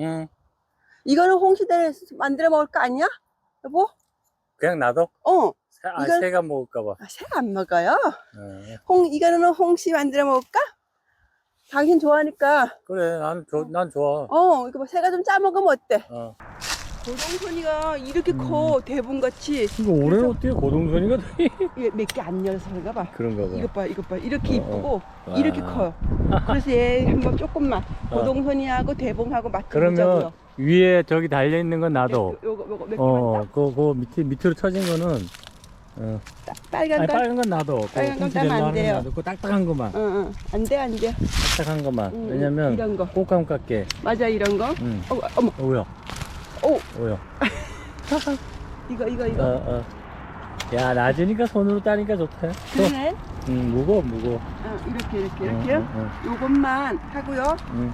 응. 이거는 홍시대 만들어 먹을 거 아니야? 여보? 그냥 놔둬? 어. 새, 아, 이건- 새가 먹을까봐. 아, 새가 안 먹어요. 어. 홍, 이거는 홍시 만들어 먹을까? 당신 좋아하니까. 그래, 난, 좋- 난 좋아. 어, 이거 뭐 새가 좀 짜먹으면 어때? 어. 고동선이가 이렇게 음. 커, 대분같이. 이거 올해는 어떻게 고동선이가 돼? 몇개 안 열어서 그런가 봐. 그런가 봐. 이것 봐, 이것 봐. 이렇게 어, 이쁘고, 와. 이렇게 커요. 그래서 얘 한번 조금만. 어. 고동선이하고 대봉하고 그러면 보자고요. 위에 저기 달려 있는 건 놔둬. 요거, 요거 몇 개만 어, 그, 그 밑에, 밑으로 쳐진 거는, 어. 딱 빨간 아니, 거? 빨간 건 놔둬. 그 빨간 건 따면 안 돼요. 그 딱딱한 것만. 응, 응. 안 돼, 안 돼. 딱딱한 것만. 음, 왜냐면, 이런 거. 꽃감 깎게. 맞아, 이런 거. 응. 어, 어머, 오야. 오, 오야. 이거, 이거, 어, 이거. 어. 야, 낮으니까 손으로 따니까 좋다. 또, 그러네. 응, 무거워, 무거워. 어, 이렇게, 이렇게, 응, 이렇게요. 응, 요것만 하고요. 응.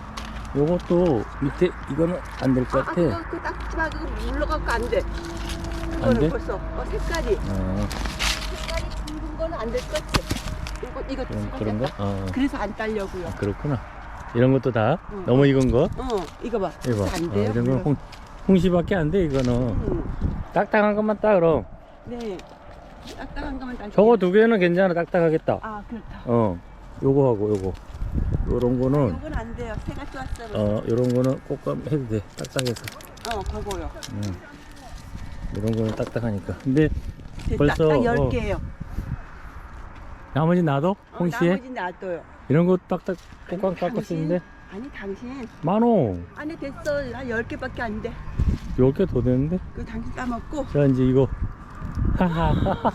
요것도 밑에, 이거는 안 될 것 아, 같아. 그거, 그거 닦지 마. 그거 물러갖고 안 돼. 안 그거는 돼? 벌써, 어, 색깔이. 어, 색깔이 붉은 거는 안될 것 같아. 이거, 이거 그런, 색깔 그런 거? 닦아. 어, 그래서 안 딸려고요. 그렇구나. 이런 것도 다 응. 너무 익은 거? 어, 이거 봐. 이거 봐. 안 어, 돼요. 이런 건 홍, 홍시밖에 안 돼, 이거는. 음, 딱딱한 것만 따, 그럼. 네. 딱딱한 거만 딸. 저거 두 개는 괜찮아, 딱딱하겠다. 아, 그렇다. 어, 요거하고 요거. 요런 거는, 이건 안 돼요. 새가 좋았어요. 어, 요런 거는 꽃감 해도 돼. 딱딱해서. 어, 그거요. 음. 이런 거는 딱딱하니까. 근데 됐다. 벌써, 딱 어. 10개예요. 나머지 놔둬? 어, 홍시에? 나머지 놔둬요. 이런 거 딱딱 꽃감 수 있는데? 아니, 당신. 만원. 안에 됐어. 한 10개밖에 안 돼. 10개 더 되는데? 그 당신 따먹고. 자, 이제 이거. 하하하.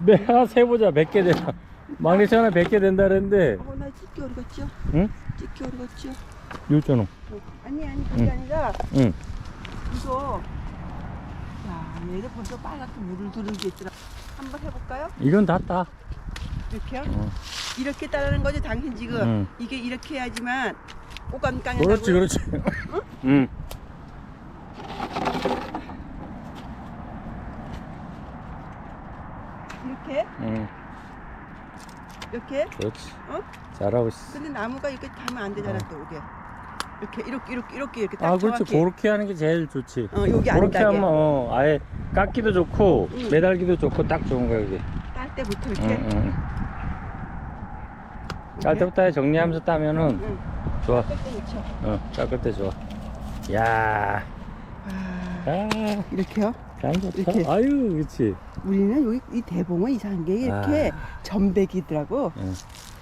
내가 세보자. 몇개 되나. 막내 전화 100개 된다 그랬는데, 어, 나 찍기 어디 갔지요? 응? 찍기 어디 갔지요? 요잖아. 어, 아니, 아니, 그게 응. 아니라, 응. 이거. 야, 얘들 벌써 빨갛게 물을 두는 게 있더라. 한번 해볼까요? 이건 다 따. 이렇게요? 어. 이렇게 따르는 거지, 당신 지금. 응. 이게 이렇게 해야지만 꽃감 깡이 그렇지, 그렇지. 응. 이렇게, 응. 이렇게. 그렇지. 어? 잘하고 있어. 근데 나무가 이렇게 하면 안 되잖아, 또 이게. 이렇게, 이렇게, 이렇게, 이렇게, 이렇게 딱 아, 그렇지. 정확히. 그렇게 하는 게 제일 좋지. 어, 여기 안 그렇게 따게. 하면, 어, 아예 깎기도 좋고, 응. 매달기도 좋고, 딱 좋은 거야, 이게. 딸 때부터 응, 이렇게. 응. 깔 때부터 정리하면서 따면은 응. 좋아. 어, 깎을 때 좋아. 야, 아, 아, 이렇게요? 좋다. 이렇게. 아유, 그렇지. 우리는 여기 이 대봉은 이상한 게 이렇게 아. 전백이더라고. 응.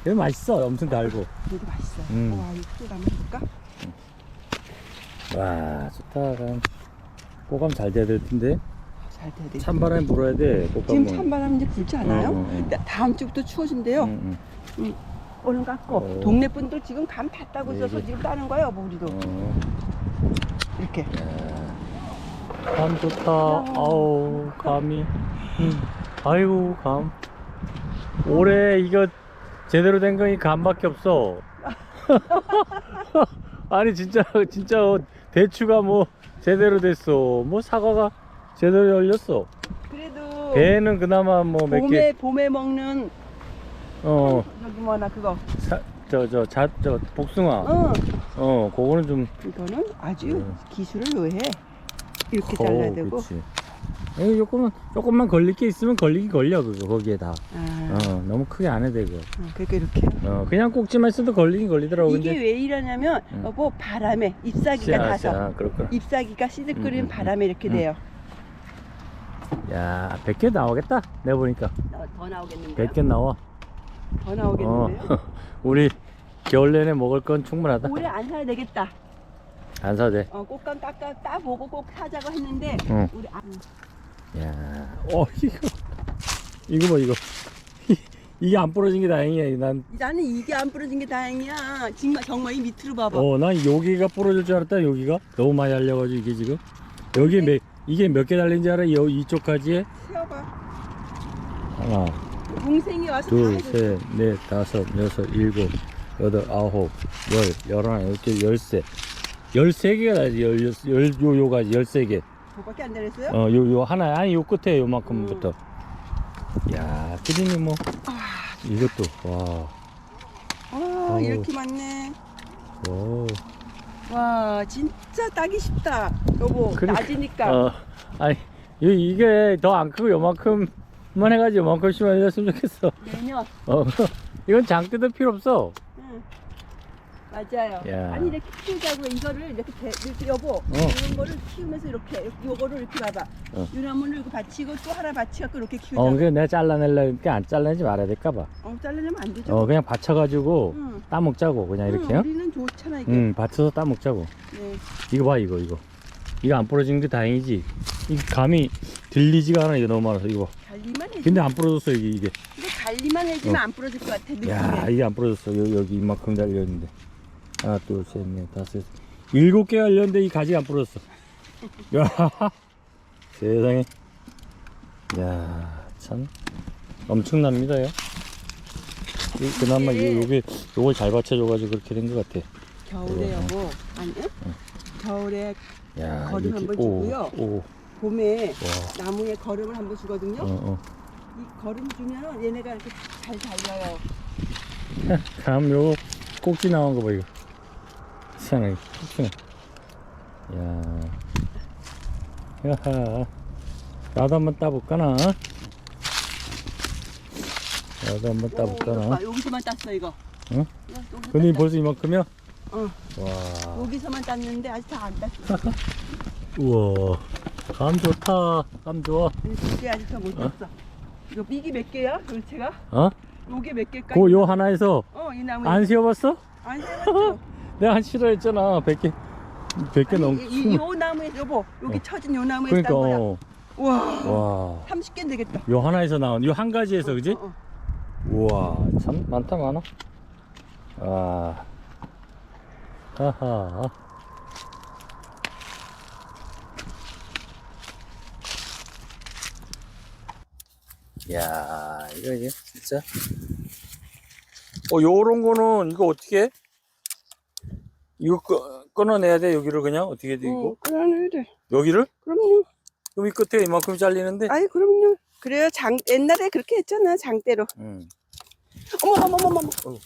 이거 맛있어. 엄청 달고. 이거 맛있어. 음. 와, 이거 또 한번 해볼까? 와, 좋다. 그럼. 꼬감 잘 돼야 될 텐데. 잘 돼야 돼. 찬바람에 불어야 돼. 지금 꽃감은. 찬바람 이제 불지 않아요? 응, 응, 응. 나- 다음 주부터 추워진대요. 응, 응. 오늘 갖고 어. 동네 분들 지금 감다 따고 있어서 네, 네. 지금 따는 거예요, 뭐 우리도 어, 이렇게. 감 좋다. 아우, 감이. 음. 아이고, 감. 올해 이거 제대로 된거이 감밖에 없어. 아니, 진짜, 진짜, 대추가 뭐 제대로 됐어. 뭐 사과가 제대로 열렸어. 그래도 배는 그나마 뭐 몇 개, 봄에 봄에 먹는 어, 저기 뭐나 그거. 사, 저, 저, 자, 저, 복숭아. 어, 어, 그거는 좀. 이거는 아주 음. 기술을 요해. 이렇게 어, 잘라야 되고. 그치. 에이, 조금만, 조금만 걸릴 게 있으면 걸리기 걸려, 그거, 거기에 다. 아, 어, 너무 크게 안 해도 되고. 어, 그러니까 이렇게. 어, 그냥 꼭지만 있어도 걸리긴 걸리더라고. 이게 왜 이러냐면 음. 여보 바람에 잎사귀가 아, 닿아서 아. 잎사귀가 음, 음, 바람에 이렇게 음. 돼요. 야, 100개 나오겠다. 내가 보니까. 어, 더 나오겠는데요? 100개 나와. 더 나오겠는데요? 어, 우리 겨울 내내 먹을 건 충분하다. 올해 안 사야 되겠다. 안 사도 돼. 어, 꽃감 깎아 따보고 꼭 사자고 했는데 응. 우리 안, 야, 어, 이거. 이거 뭐, 이거. 이게 안 부러진 게 다행이야. 난, 나는 이게 안 부러진 게 다행이야. 정말 정말 이 밑으로 봐봐. 어, 난 여기가 부러질 줄 알았다, 여기가. 너무 많이 달려가지고, 이게 지금. 여기 몇, 이게 몇 개 달린지 알아? 여, 이쪽까지에? 세어봐. 하나, 동생이 와서 둘, 다. 셋, 넷, 다섯, 여섯, 일곱, 여덟, 아홉, 열, 열하나, 열둘, 열세. 열세 개가 나지, 열, 열, 열, 요, 요가지, 열세 개. 그거밖에 안 되랬어요? 어, 요, 요, 하나, 아니, 요 끝에 요만큼부터. 야, 피디님 뭐, 이것도, 와, 아. 이렇게 많네. 오, 와 진짜 따기 쉽다 여보 그러니까. 낮으니까 어, 아니 이- 이게 더 안 크고 요만큼 만 해가지고 요만큼씩만 열렸으면 좋겠어. 내년 어, 이건 장 뜯을 필요 없어. 응. 맞아요 야. 아니 이렇게 키우자고 이거를 이렇게, 대, 이렇게 여보 이런 거를 키우면서 이렇게 이렇게 요거를 이렇게 봐봐 어. 이 나무를 이렇게 받치고 또 하나 받치갖고 이렇게 키우자고 어, 그래 내가 잘라내려니까 안 잘라내지 말아야 될까봐. 어, 잘라내면 안 되죠 어, 그냥 받쳐가지고 응. 따먹자고 그냥 이렇게. 응, 요 우리는 좋잖아 이게 응, 받쳐서 따먹자고. 네. 이거 봐, 이거, 이거. 이거 안 부러진 게 다행이지. 이 감이 들리지가 않아, 이거 너무 많아서, 이거. 봐. 관리만 해주면 근데 안 부러졌어, 이게. 이게. 이게 관리만 해주면 안 부러질 것 같아 느낌에 야, 이게 안 부러졌어. 여기, 여기 이만큼 달려있는데. 하나, 둘, 셋, 넷, 다섯, 여섯. 일곱 개 달렸는데 이 가지가 안 부러졌어. 야, 세상에. 야, 참. 엄청납니다, 요. 이, 그나마 이게- 요, 요게, 요걸 잘 받쳐줘가지고 그렇게 된 것 같아. 겨울에 그래. 여보 아니 응? 겨울에 야, 거름 이렇게, 한번 오, 주고요. 오, 봄에 와. 나무에 걸음을 한번 주거든요 어, 어. 이 걸음 주면 얘네가 이렇게 잘 달려요 감 요거 꼭지 나온 거 봐 이거 희한하게 꼭지나 야 야하 나도 한번 따볼까나 나도 한번 오, 따볼까나 여기서만 땄어 이거 응? 여기서 근데. 벌써 이만큼이야? 어. 와 여기서만 땄는데 아직 다 안 땄어 우와 감 좋다 감 좋아 이게 아직 다못 땄어 이거 몇 개야 도대체가? 어? 요게 몇 개까지? 그요 하나에서 어 이 나무 안 씌워봤어? 안 세웠죠? 내가 한 싫어했잖아 100개 100개 넘 이, 이, 요 나무에 여보 여기 쳐진 요 나무에 그러니까 딴 거야 어. 와 와. 30개 되겠다 요 하나에서 나온 요 한 가지에서 그지? 어, 어. 우와 참 많다 많아 와 하하. 야 이거 이게 진짜? 어 요런 거는 이거 어떻게? 해? 이거 끊, 끊어내야 돼 여기를 그냥? 어떻게 돼 이거? 어, 그러네 돼. 여기를? 그럼요. 여기 끝에 이만큼 잘리는데? 아이 그럼요. 그래요. 장 옛날에 그렇게 했잖아 장대로. 음. 어머 어머 어머. 어머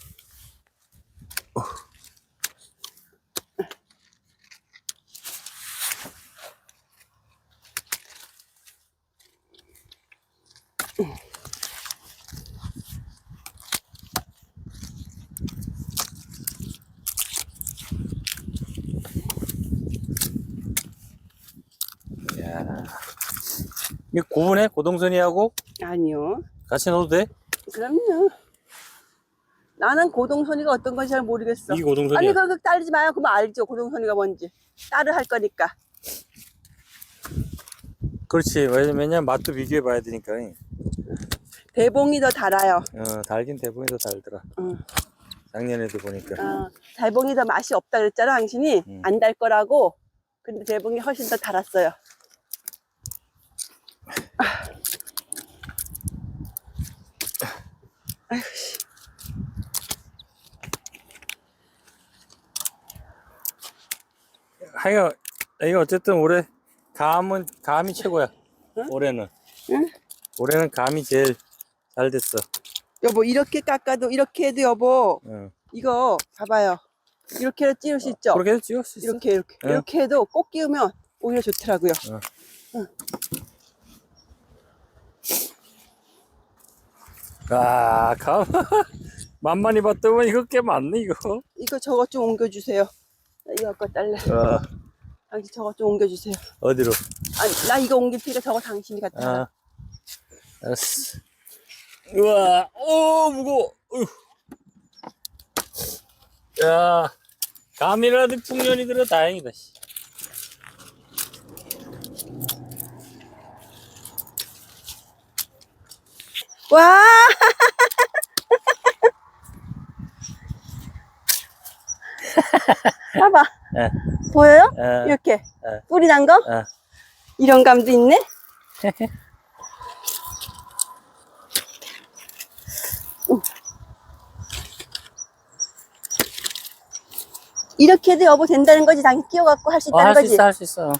야. 이거 구분해? 고동선이하고? 아니요. 같이 넣어도 돼? 그럼요. 나는 고동선이가 어떤 건지 잘 모르겠어. 이 고동선이야. 아니 그거 따르지 마요. 그러면 알죠? 고동선이가 뭔지. 따르 할 거니까 그렇지. 왜냐면 맛도 비교해 봐야 되니까. 대봉이 더 달아요. 어, 달긴 대봉이 더 달더라. 응. 작년에도 보니까. 어, 대봉이 더 맛이 없다 그랬잖아 당신이? 음. 안달 거라고? 근데 대봉이 훨씬 더 달았어요. 아이고 씨. 하여 이거 어쨌든 올해 감은 감이 최고야. 응? 올해는. 응? 올해는 감이 제일 잘 됐어. 여보 이렇게 깎아도 이렇게 해도 여보. 어. 이거 봐봐요. 이렇게 찌울 수 있죠? 그렇게 해도 찍을 수 있어. 이렇게 이렇게. 응. 이렇게 해도 꼭 끼우면 오히려 좋더라고요. 아, 감. 만만히 봤더니 이거 꽤 많네 이거. 이거 저거 좀 옮겨주세요. 나 이거 아까 딸래 어, 당신 저거 좀 옮겨주세요 어디로 아니 나 이거 옮길 테니까 저거 당신이 갖다 놔. 아, 알았어 우와 오 무거워 어휴. 야 감이라도 풍년이 들어 다행이다 씨. 와 봐봐 예. 보여요? 예. 이렇게 예. 뿌리 난 거? 어. 이런 감도 있네 응. 이렇게 해도 여보 된다는 거지 당신 끼워갖고 할수 어, 있다는 할 수 거지 있어 할 수 있어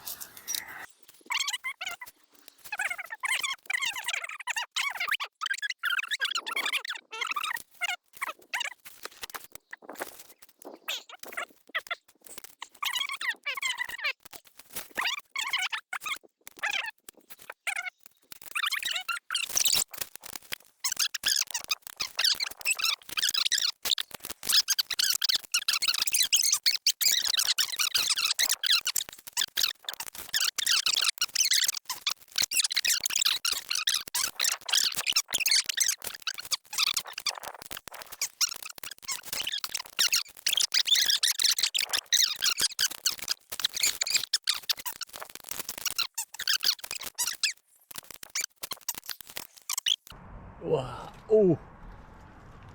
와, 오,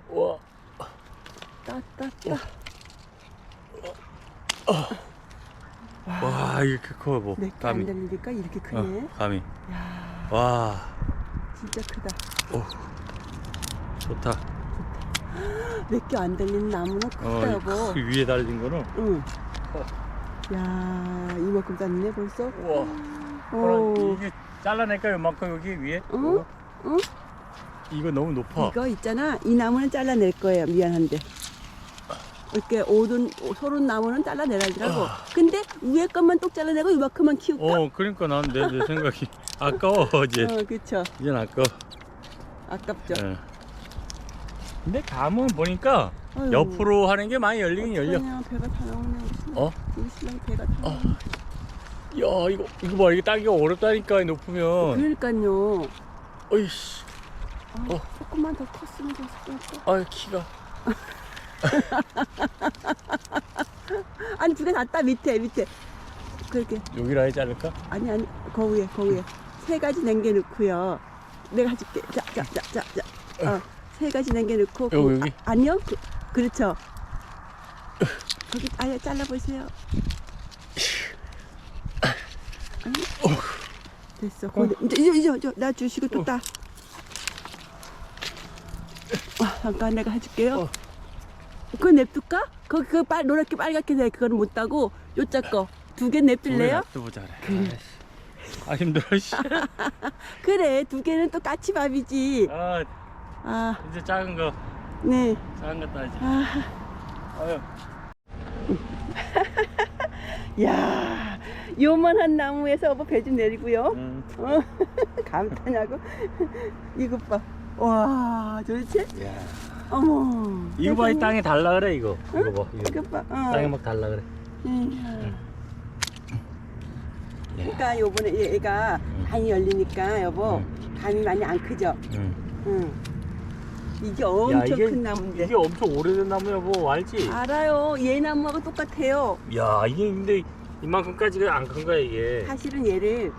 와, 따따따. 와, 이렇게 커, 뭐. 내게 안 감이. 달리니까 이렇게 크네. 어, 감이. 야, 와, 진짜 크다. 좋다. 몇개안 달리는 나무는 크다 어, 여보. 그 위에 달린 거는. 응. 야, 이만큼 땄네 벌써. 우와. 오. 이게 잘라낼까 요만큼 여기 위에? 응? 응? 이거 너무 높아. 이거 있잖아. 이 나무는 잘라낼 거예요. 미안한데. 이렇게 오든 소른 나무는 잘라내라더라고. 근데 위에 것만 똑 잘라내고 이만큼만 키울까? 어, 그러니까 난 내 내 생각이 아까워 이제. 어, 그쵸. 이젠 아까워. 아깝죠. 예. 근데 감은 보니까 아유, 옆으로 하는 게 많이 열리긴 열려. 그냥 배가 다 나오네. 우리 신랑. 어? 우리 신랑 배가 다 나오네. 야 이거 이거 봐 이게 따기가 어렵다니까 높으면. 그러니까요. 어이씨. 아, 어. 조금만 더 컸으면 것아 키가. 아니 두개 놨다 밑에 밑에. 그렇게 여기 라인 자를까? 아니 아니 거 위에 거 위에 세 가지 남겨 놓고요. 내가 해줄게. 자자자자 자. 어, 세 가지 남겨 놓고. 그- 여기, 여기? 아, 아니요. 그, 그렇죠. 거기 아예 잘라 보세요. 됐어. 이제 이제 이제 이제 나 주시고 또 어. 따. 아, 잠깐 내가 해줄게요. 어. 그거 냅둘까? 거기 그 빨, 노랗게 빨갛게 돼 그거는 못 따고 요자 거 두 개 냅둘래요? 놔둬보자 그래. 아 힘들어 씨. 그래 두 개는 또 까치밥이지. 아 아, 이제 작은 거 네. 작은 거 따지. 아, 아유. 야, 요만한 나무에서 어버 배좀 내리고요. 음. 어, 감탄하고 이것 봐. 와, 도대체? 야. 어머. 이거 봐 이. 땅에 달라 그래 이거. 이거 봐. 이거. 이것 봐. 어. 땅에 막 달라 그래. 음. 그러니까 요번에 얘- 얘가 많이 열리니까 여보 감이 많이 안 크죠. 응. 응. 이게 엄청 이게- 큰 나무인데. 이게 엄청 오래된 나무야 뭐 알지? 알아요. 얘 나무하고 똑같아요. 야 이게 근데 이만큼까지가 안 큰 거야 이게. 사실은 얘를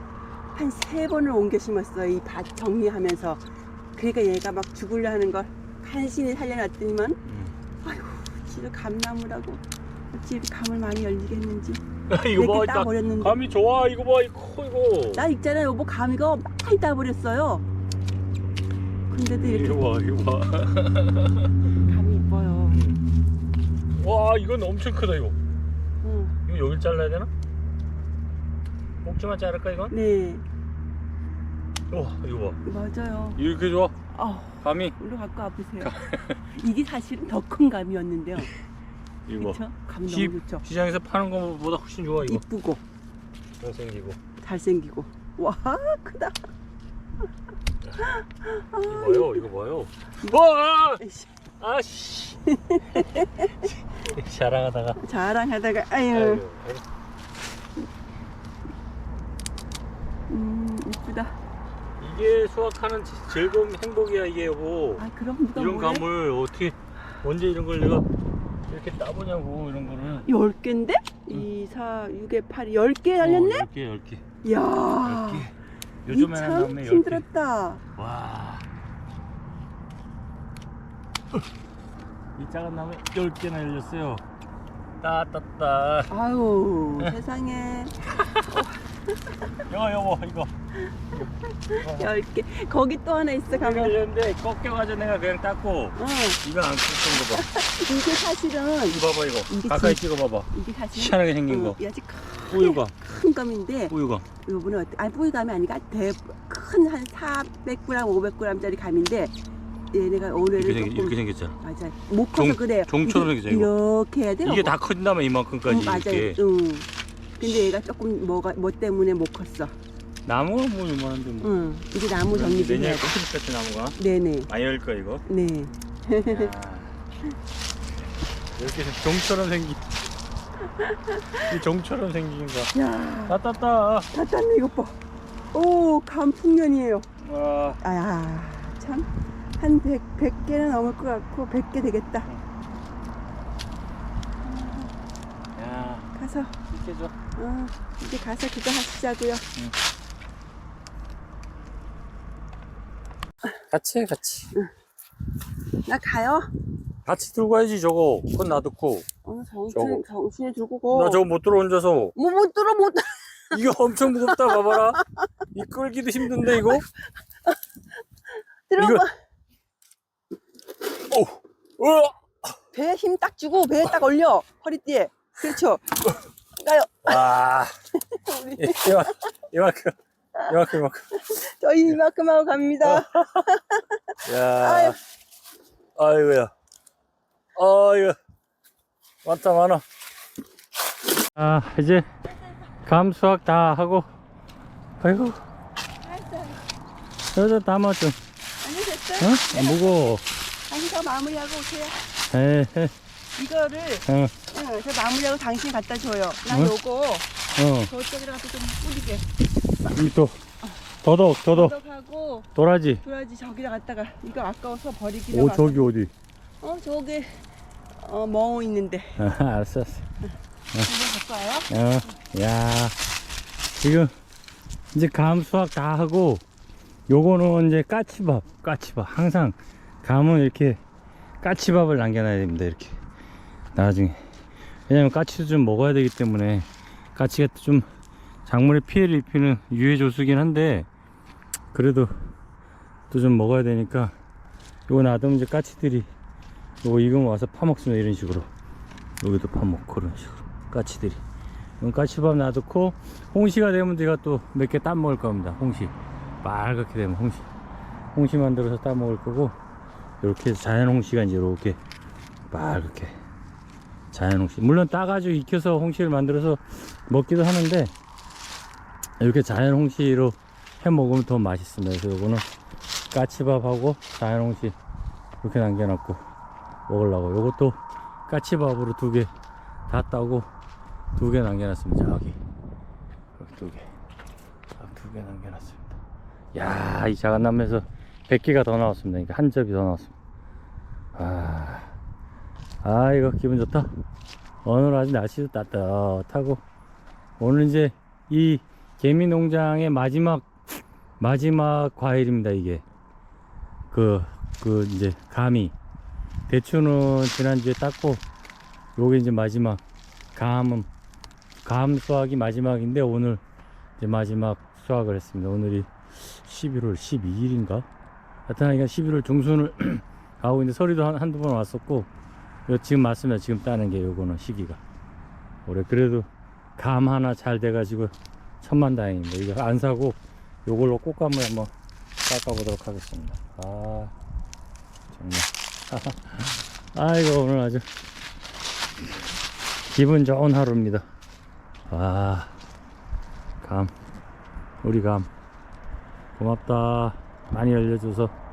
한 세 번을 옮겨 심었어. 이밭 정리하면서. 그러니까 얘가 막 죽으려 하는 걸 간신히 살려놨더니만 음. 아휴 진짜 감나무라고 어찌 감을 많이 열리게 했는지 이거 봐, 나 따버렸는데 감이 좋아. 이거 봐, 이거 커 이거. 나 있잖아 여보 감이가 많이 따버렸어요 근데도 이렇게 이거 봐, 이거 봐. 감이 이뻐요 와, 이건 엄청 크다 이거. 응. 이거 여길 잘라야 되나? 꼭지만 자를까 이건? 네 와, 이거 봐. 맞아요 이렇게 좋아. 어, 감이. 일로 갖고 와보세요 이게 사실은 더 큰 감이었는데요 이거. 그쵸? 감 시, 너무 좋죠 시장에서 파는 거보다 훨씬 좋아 이거. 이쁘고 잘생기고. 잘생기고 와 크다 이거 봐요, 이거 봐요. 와, 아이씨, 아씨. 자랑하다가. 자랑하다가 아유 아유, 음 이쁘다 이게 수확하는 즐거움, 행복이야 이게 여보. 아 그럼 누가 이런 뭐래? 감을 어떻게 언제 이런 걸 내가 이렇게 따보냐고 이런 거를. 열 개인데? 2, 4, 6에 8, 10개 달렸네? 어, 10개, 10개. 이야. 10개. 요즘에 참 하면 10개. 힘들었다. 와. 이 작은 나무에 10개나 열렸어요. 따따따. 아유, 세상에. 여보, 여보, 이거. 10개. 거기 또 하나 있어, 가면. 열렸는데 꺾여가지고 내가 그냥 땄고. 어, 이거 안 꺾은 거 봐. 이게 사실은, 이거 봐봐, 이거. 이게 가까이 진- 찍어봐봐. 이게 사실은. 희한하게 생긴 거. 어, 아주 뿌유가. 큰 감인데, 뿌유가. 요번에 어때? 아니, 뿌이감이 아니라 대, 큰한 400g, 500g짜리 감인데, 얘네가 오늘은 이렇게, 생, 조금. 이렇게 생겼잖아. 맞아. 못 커서 종- 그래요. 종처럼 이게 생겼어, 이거. 이렇게 해야 돼요. 이게 다 커진다면 이만큼까지. 응, 맞아요. 이렇게. 응. 근데 얘가 조금 뭐가 뭐 때문에 못 컸어. 나무가 뭐 요만한데 뭐. 응. 이제 나무 정리 좀 해야 내년에 돼. 크니까 나무가. 네네. 많이 열까 이거? 네. 이렇게 종처럼 생긴 이 종처럼 생긴 거 야, 따따따 다 땄네 이것 봐. 오, 감풍년이에요. 와 아, 참. 한 100, 100개는 넘을 것 같고 100개 되겠다. 야, 가서 이렇게 줘 어, 이제 가서 그거 하시자고요. 같이 해 같이 나 가요. 같이 들고 가야지 저거 그건 놔두고 어, 저거. 정신, 정신에 들고 고. 나 저거 못 들어 혼자서 뭐, 못 들어, 못 들어. 이거 엄청 무겁다 봐봐라 이 끌기도 힘든데 이거 들어봐. 오 으아! 배에 힘 딱 주고, 배에 딱 올려. 허리띠에. 그렇죠. 가요. 와 우리, 이만 이만큼 이만큼 이만큼 저희 이만큼 하고 갑니다. 야 아유. 아이고야 아이고 많다 많아 아 이제 감 수확 다 하고 아이고 여자 담아 좀 아니, 됐어요. 어? 무거워 당신 저 마무리하고 오세요. 에헤 이거를, 어, 응, 저 마무리하고 당신 갖다 줘요. 나 응? 요거, 어, 저쪽에 가서 좀 뿌리게. 이또 더덕 더덕 하고 도라지 도라지 저기다 갖다가 이거 아까워서 버리기로 오 저기 어디 어 저기 어 멍어 있는데 아, 알았어 알았어 이거 갈까요? 어, 야, 지금 이제 감 수확 다 하고, 요거는 이제 까치밥, 까치밥. 항상 감은 이렇게 까치밥을 남겨놔야 됩니다, 이렇게. 나중에. 왜냐면 까치도 좀 먹어야 되기 때문에, 까치가 좀 작물에 피해를 입히는 유해 조수긴 한데, 그래도 또 좀 먹어야 되니까, 요거 놔두면 이제 까치들이, 요거 익으면 와서 파먹습니다, 이런 식으로. 여기도 파먹고, 그런 식으로. 까치들이. 그럼 까치밥 놔두고 홍시가 되면 제가 또 몇 개 따 먹을 겁니다. 홍시 빨갛게 되면 홍시 홍시 만들어서 따 먹을 거고 이렇게 자연 홍시가 이제 이렇게 빨갛게 자연 홍시 물론 따가지고 익혀서 홍시를 만들어서 먹기도 하는데 이렇게 자연 홍시로 해 먹으면 더 맛있습니다. 그래서 이거는 까치밥하고 자연 홍시 이렇게 남겨놨고 먹으려고 이것도 까치밥으로 두 개 다 따고 두 개 남겨놨습니다. 여기 두 개, 두개 남겨놨습니다. 야, 이 작은 남에서 100개가 더 나왔습니다. 그러니까 한 접이 더 나왔습니다. 아, 아 이거 기분 좋다. 오늘 아주 날씨도 따뜻하고 오늘 이제 이 개미 농장의 마지막 마지막 과일입니다. 이게 그그 이제 감이 대추는 지난주에 땄고 요게 이제 마지막 감은 감 수확이 마지막인데 오늘 이제 마지막 수확을 했습니다. 오늘이 11월 12일인가? 하여튼 하니까 11월 중순을 가고 있는데 서리도 한, 한두 번 왔었고 요 지금 맞습니다. 지금 따는 게 요거는 시기가 올해 그래도 감 하나 잘 돼가지고 천만 다행입니다. 이거 안 사고 요걸로 꽃감을 한번 깎아보도록 하겠습니다. 아 정말 아이고 오늘 아주 기분 좋은 하루입니다. 와, 감, 우리 감, 고맙다. 많이 알려줘서.